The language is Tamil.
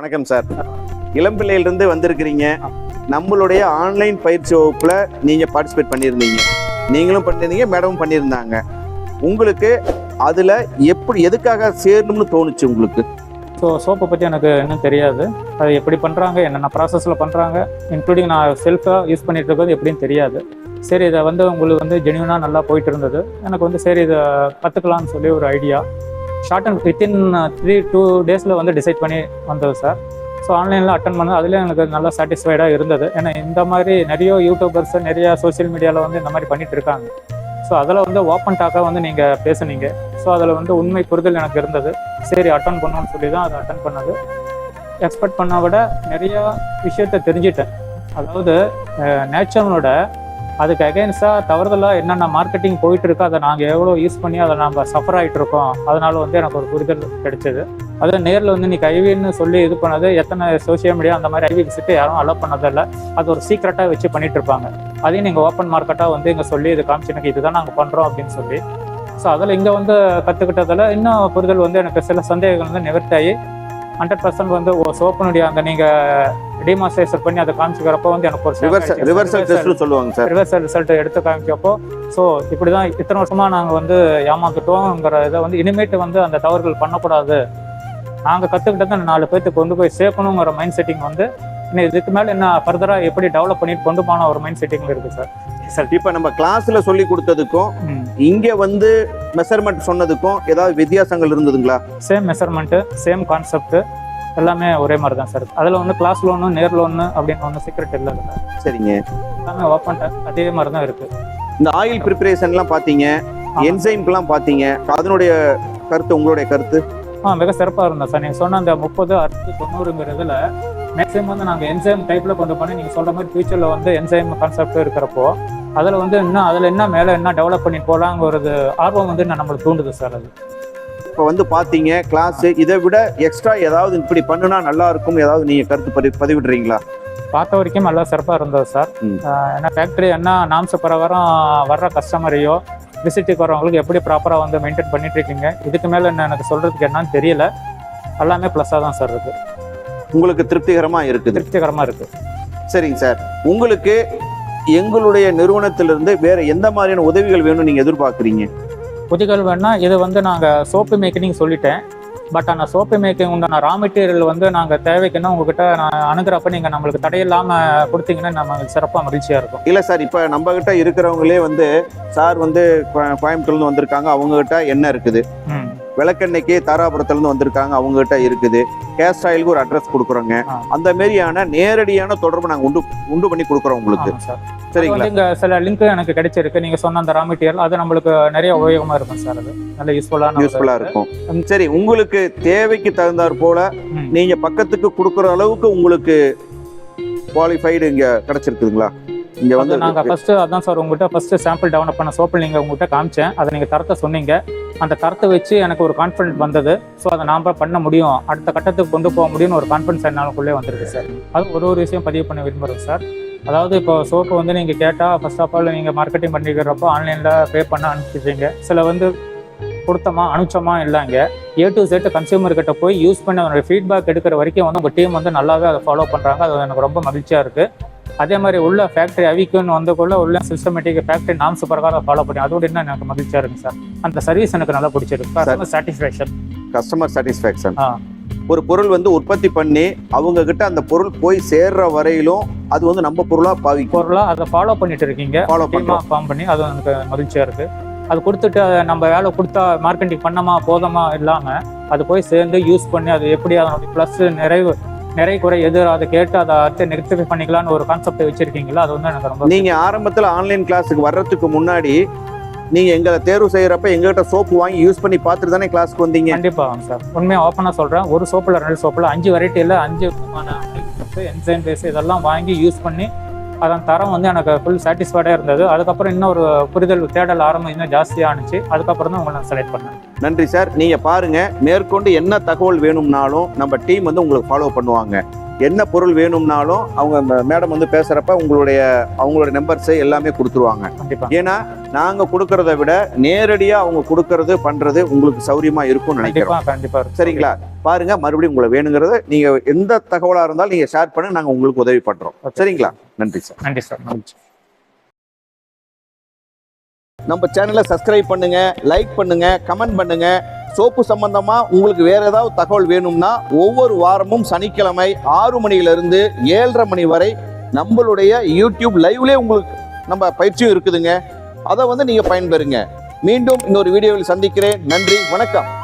வணக்கம் சார் இளம்பிள்ளையிலிருந்து வந்திருக்கிறீங்க. நம்மளுடைய ஆன்லைன் பயிற்சி வகுப்பில் நீங்கள் பார்ட்டிசிபேட் பண்ணியிருந்தீங்க. நீங்களும் பண்ணியிருந்தீங்க மேடமும் பண்ணியிருந்தாங்க. உங்களுக்கு அதில் எப்படி எதுக்காக சேரணும்னு தோணுச்சு உங்களுக்கு? ஸோ சோப்பை பற்றி எனக்கு இன்னும் தெரியாது. அது எப்படி பண்ணுறாங்க என்னென்ன ப்ராசஸில் பண்ணுறாங்க இன்க்ளூடிங் நான் செல்ஃபாக யூஸ் பண்ணிட்டு இருக்கிறது எப்படின்னு தெரியாது. சரி இதை வந்து உங்களுக்கு வந்து ஜென்யூனாக நல்லா போயிட்டு இருந்தது. எனக்கு வந்து சரி இதை கற்றுக்கலாம்னு சொல்லி ஒரு idea short and within three two டேஸில் வந்து டிசைட் பண்ணி வந்தது சார் ஸோ ஆன்லைனில் அட்டன் பண்ணது அதுலேயும் எனக்கு நல்லா சாட்டிஸ்ஃபைடாக இருந்தது. ஏன்னா இந்த மாதிரி நிறைய யூடியூபர்ஸ் நிறைய சோஷியல் மீடியாவில் வந்து இந்த மாதிரி பண்ணிட்டு இருக்காங்க. ஸோ அதில் வந்து ஓப்பன் டாக்காக வந்து நீங்கள் பேசுனீங்க. ஸோ அதில் வந்து உண்மை புரிதல் எனக்கு இருந்தது. சரி அட்டன் பண்ணோன்னு சொல்லி தான் அதை அட்டன் பண்ணது. எக்ஸ்பெக்ட் பண்ண விட நிறையா விஷயத்த தெரிஞ்சிட்டேன். அதாவது நேச்சரோட அதுக்கு அகேன்ஸ்டாக தவறுதலாக என்னென்ன மார்க்கெட்டிங் போயிட்டு இருக்கோ அதை நாங்கள் எவ்வளோ யூஸ் பண்ணி அதை நம்ம சஃபர் ஆகிட்டு இருக்கோம் அதனால வந்து எனக்கு ஒரு புரிதல் கிடைச்சது. அது நேரில் வந்து இன்னைக்கு ஐவின்னு சொல்லி இது பண்ணது எத்தனை சோஷியல் மீடியா அந்த மாதிரி ஐவி விசிட்டு யாரும் அலோவ் பண்ணதில்லை. அது ஒரு சீக்ரெட்டாக வச்சு பண்ணிட்டு இருப்பாங்க. அதையும் நீங்கள் ஓப்பன் மார்க்கெட்டாக வந்து இங்கே சொல்லி இது காமிச்சு எனக்கு இதுதான் நாங்கள் பண்ணுறோம் அப்படின்னு சொல்லி. ஸோ அதில் இங்கே வந்து கற்றுக்கிட்டதில் இன்னும் புரிதல் வந்து எனக்கு சில சந்தேகங்கள் வந்து நிவர்த்தி ஹண்ட்ரட் பர்சன்ட் வந்து ஓ சோப்பனுடைய அந்த நீங்கள் டிமாஸ்டரைசர் பண்ணி அதை காமிச்சிக்கிறப்போ வந்து எனக்கு ஒரு ரிவர்சல் சொல்லுவாங்க சார். ரிவர்சல் ரிசல்ட் எடுத்து காமிக்கப்போ ஸோ இப்படி தான் இத்தனை வருஷமாக நாங்கள் வந்து ஏமாத்துட்டோங்கிற இதை வந்து இனிமேட்டு வந்து அந்த தவறுகள் பண்ணக்கூடாது. நாங்கள் கற்றுக்கிட்டதை நாலு பேர்த்துக்கு கொண்டு போய் சேர்க்கணுங்கிற மைண்ட் செட்டிங் வந்து இன்னும் இதுக்கு மேலே என்ன ஃபர்தராக எப்படி டெவலப் பண்ணிட்டு கொண்டு போன ஒரு மைண்ட் செட்டிங்கில் இருக்குது சார். சார் இப்ப நம்ம கிளாஸ்ல சொல்லி கொடுத்ததுக்கும் இங்க வந்து மெஷர்மெண்ட் சொன்னதுக்கும் ஏதாவது வித்தியாசங்கள் இருந்ததுங்களா? சேம் மெஷர்மெண்ட்டு சேம் கான்செப்ட் எல்லாமே ஒரே மாதிரி தான் சார் அதில் ஒன்று கிளாஸில் ஒன்று நேரில் ஒன்று அப்படின்னு ஒன்று சீக்ரெட் இல்லை அதுல. சரிங்க. எல்லாமே ஓப்பன் அதே மாதிரி தான் இருக்குது இந்த ஆயில் ப்ரிப்பரேஷன்லாம் பார்த்தீங்க என்சைம்க்கெல்லாம் பார்த்தீங்க அதனுடைய கருத்து உங்களுடைய கருத்து? ஆ மிக சிறப்பாக இருந்தோம் சார் நீங்கள் சொன்ன அந்த முப்பது அறுபது தொண்ணூறுங்கிறதுல மேக்ஸிமம் வந்து நாங்கள் என்சைம் டைப்பில் கொண்டு பண்ணி நீங்கள் சொல்கிற மாதிரி ஃபியூச்சரில் வந்து என்சைம் கான்செப்ட் இருக்கிறப்போ அதில் வந்து இன்னும் அதில் என்ன மேலே என்ன டெவலப் பண்ணி போகலாங்கிறது ஆர்வம் வந்து நான் நம்மளுக்கு தூண்டுது சார் அது. இப்போ வந்து பார்த்தீங்க கிளாஸ் இதை விட எக்ஸ்ட்ரா ஏதாவது இப்படி பண்ணுனா நல்லா இருக்கும் ஏதாவது நீங்க கருத்து பதி பதிவிடுறீங்களா? பார்த்த வரைக்கும் நல்லா சிறப்பாக இருந்தது சார் ஏன்னா ஃபேக்ட்ரி என்ன நாம்ஸ் பிரகாரம் வர்ற கஸ்டமரையோ விசிட்டுக்கு வரவங்களுக்கு எப்படி ப்ராப்பராக வந்து மெயின்டைன் பண்ணிட்டு இருக்கீங்க இதுக்கு மேலே என்ன எனக்கு சொல்கிறதுக்கு என்னன்னு தெரியல. எல்லாமே ப்ளஸ்ஸாக தான் சார் இருக்குது உங்களுக்கு திருப்திகரமா இருக்குது. திருப்திகரமாக இருக்குது சரிங்க சார் உங்களுக்கு எங்களுடைய நிறுவனத்திலிருந்து வேற எந்த மாதிரியான உதவிகள் வேணும் நீங்க எதிர்பார்க்குறீங்க? புதிகள் வேணா இது வந்து நாங்கள் சோப்பு மேக்கிங் சொல்லிட்டேன். பட் ஆனால் சோப்பு மேக்கிங் உண்டான ரா மெட்டீரியல் வந்து நாங்கள் தேவைக்குன்னா உங்ககிட்ட நான் அணுகிறப்ப நீங்கள் நம்மளுக்கு தடையில்லாமல் கொடுத்தீங்கன்னா நம்மளுக்கு சிறப்பாக மகிழ்ச்சியாக இருக்கும். இல்ல சார் இப்ப நம்ம கிட்ட இருக்கிறவங்களே வந்து சார் வந்து கோ- கோயம்புத்தூர்ல இருந்து வந்திருக்காங்க அவங்க கிட்ட எண்ணெய் இருக்குது. ம். விளக்கெண்ணெய்க்கு தாராபுரத்துல இருந்து வந்திருக்காங்க அவங்க கிட்ட இருக்குது. கேஸ்ட் ஆயிலுக்கு ஒரு அட்ரஸ் கொடுக்குறோங்க. அந்த மாதிரியான நேரடியான தொடர்பு நாங்க உண்டு உண்டு பண்ணி கொடுக்குறோம் உங்களுக்கு. சரிங்களா? இங்க சில லிங்க் எனக்கு கிடைச்சிருக்கு. நீங்க சொன்ன அந்த ரா மெட்டீரியல் அது நம்மளுக்கு நிறைய உபயோகமா இருக்கும் சார் அது. நல்ல யூஸ்ஃபுல்லான யூஸ்ஃபுல்லா இருக்கும். சரி உங்களுக்கு தேவைக்கு தகுந்தாற் போல. நீங்க பக்கத்துக்கு கொடுக்குற அளவுக்கு உங்களுக்கு குவாலிஃபைடு இங்க கிடைச்சிருக்குதுங்களா? இங்க வந்து வந்து நாங்க ஃபர்ஸ்ட் அதான் சார் உங்ககிட்ட ஃபர்ஸ்ட் சாம்பிள் டெவலப் பண்ண சோப்பில் நீங்க உங்ககிட்ட காமிச்சேன். அதை நீங்க தரத்தை சொன்னீங்க. அந்த தரத்தை வச்சு எனக்கு ஒரு கான்ஃபிடென்ட் வந்தது. ஸோ அதை நாம பண்ண முடியும். அடுத்த கட்டத்துக்கு கொண்டு போக முடியும்னு ஒரு கான்ஃபிடன்ஸ் என்னாலுக்குள்ளே வந்திருக்கு சார் அது ஒரு ஒரு விஷயம் பதிவு பண்ண விரும்புகிறேன் சார் அதாவது இப்போ சோப்பு வந்து நீங்கள் கேட்டால் ஃபர்ஸ்ட் ஆஃப் ஆல் நீங்கள் மார்க்கெட்டிங் பண்ணிக்கிறப்போ ஆன்லைனில் பே பண்ண அனுப்பிச்சிடுறீங்க. சில வந்து கொடுத்தமா அனுப்பிச்சோமா இல்லைங்க. ஏ டு செட் கன்சியூமர் கிட்ட போய் யூஸ் பண்ணி அதோட ஃபீட்பேக் எடுக்கிற வரைக்கும் வந்து உங்கள் டீம் வந்து நல்லாவே அதை ஃபாலோ பண்ணுறாங்க அது எனக்கு ரொம்ப மகிழ்ச்சியாக இருக்குது அதே மாதிரி உள்ள ஃபேக்ட்ரி அவிக்குன்னு வந்தக்குள்ள உள்ள சிஸ்டமேட்டிக் ஃபேக்ட்ரி நாம்ஸ் பிரகாரம் ஃபாலோ பண்ணி அதோட இன்னும் எனக்கு மகிழ்ச்சியாக இருக்கு சார். அந்த சர்வீஸ் எனக்கு நல்லா பிடிச்சிருக்கு. சாட்டிஸ்ஃபேக்ஷன் கஸ்டமர் சாட்டிஸ்ஃபேக்ஷன் ஆ. ஒரு பொருள் வந்து உற்பத்தி பண்ணி அவங்க கிட்ட அந்த பொருள் போய் சேர்ற வரையிலும் அது வந்து நம்ம பொருளா பாவிக்கும். பொருளாக அதை ஃபாலோ பண்ணிட்டு இருக்கீங்க. ஃபாலோ பண்றோம் ஃபார்ம் பண்ணி அது எனக்கு மகிழ்ச்சியாக இருக்கு. அது கொடுத்துட்டு நம்ம வேலை கொடுத்தா மார்க்கெட்டிங் பண்ணமா போதமா இல்லாமல் அது போய் சேர்ந்து யூஸ் பண்ணி அது எப்படி அதனுடைய ப்ளஸ் நிறைவு நிறை குறை எது அதை கேட்டு அதை அடுத்து நெக்டிஃபை பண்ணிக்கலாம்னு ஒரு கான்செப்ட் வச்சிருக்கீங்களா அது வந்து எனக்கு ரொம்ப நீங்க ஆரம்பத்துல ஆன்லைன் கிளாஸுக்கு வர்றதுக்கு முன்னாடி நீங்க எங்களை தேர்வு செய்யறப்ப எங்ககிட்ட சோப்பு வாங்கி யூஸ் பண்ணி பார்த்துட்டு தானே கிளாஸ்க்கு வந்தீங்க? கண்டிப்பா சார். உண்மையாக ஓப்பனாக சொல்கிறேன் ஒரு சோப்பில் ரெண்டு சோப்பில் அஞ்சு வெரைட்டியில் அஞ்சு விதமான என்சைம் பேஸ் இதெல்லாம் வாங்கி யூஸ் பண்ணி அதன் தரம் வந்து எனக்கு ஃபுல் சாட்டிஸ்ஃபைடாக இருந்தது. அதுக்கப்புறம் இன்னொரு புரிதல் தேடல் ஆரம்பம் இன்னும் ஜாஸ்தியானுச்சு அதுக்கப்புறம் தான் உங்களை நான் செலக்ட் பண்ணேன். நன்றி சார். நீங்க பாருங்க மேற்கொண்டு என்ன தகவல் வேணும்னாலும் நம்ம டீம் வந்து உங்களுக்கு ஃபாலோ பண்ணுவாங்க. என்ன பொருள் வேணும்னாலும் அவங்க மேடம் வந்து பேசுறப்ப உங்களுடைய அவங்களுடைய நம்பர்ஸ் எல்லாமே கொடுத்துருவாங்க. ஏன்னா நாங்க கொடுக்கறத விட நேரடியா அவங்க கொடுக்கறது பண்றது உங்களுக்கு சௌரியமா இருக்கும்னு நினைக்கிறோம். கண்டிப்பா. கண்டிப்பா இருக்கு. சரிங்களா? பாருங்க மறுபடியும் உங்களை வேணுங்கிறத நீங்க எந்த தகவலா இருந்தாலும் நீங்க ஷேர் பண்ணி நாங்க உங்களுக்கு உதவி பண்றோம். Okay. சரிங்களா? நன்றி சார் நன்றி சார் நன்றி. நம்ம சேனலை சப்ஸ்கிரைப் பண்ணுங்க லைக் பண்ணுங்க கமெண்ட் பண்ணுங்க. சோப்பு சம்பந்தமா உங்களுக்கு வேற ஏதாவது தகவல் வேணும்னா ஒவ்வொரு வாரமும் சனிக்கிழமை ஆறு மணியிலிருந்து ஏழரை மணி வரை நம்மளுடைய யூடியூப் லைவ்லேயே உங்களுக்கு நம்ம பயிற்சியும் இருக்குதுங்க. அதை வந்து நீங்கள் பயன்பெறுங்க. மீண்டும் இன்னொரு வீடியோவில் சந்திக்கிறேன். நன்றி. வணக்கம்.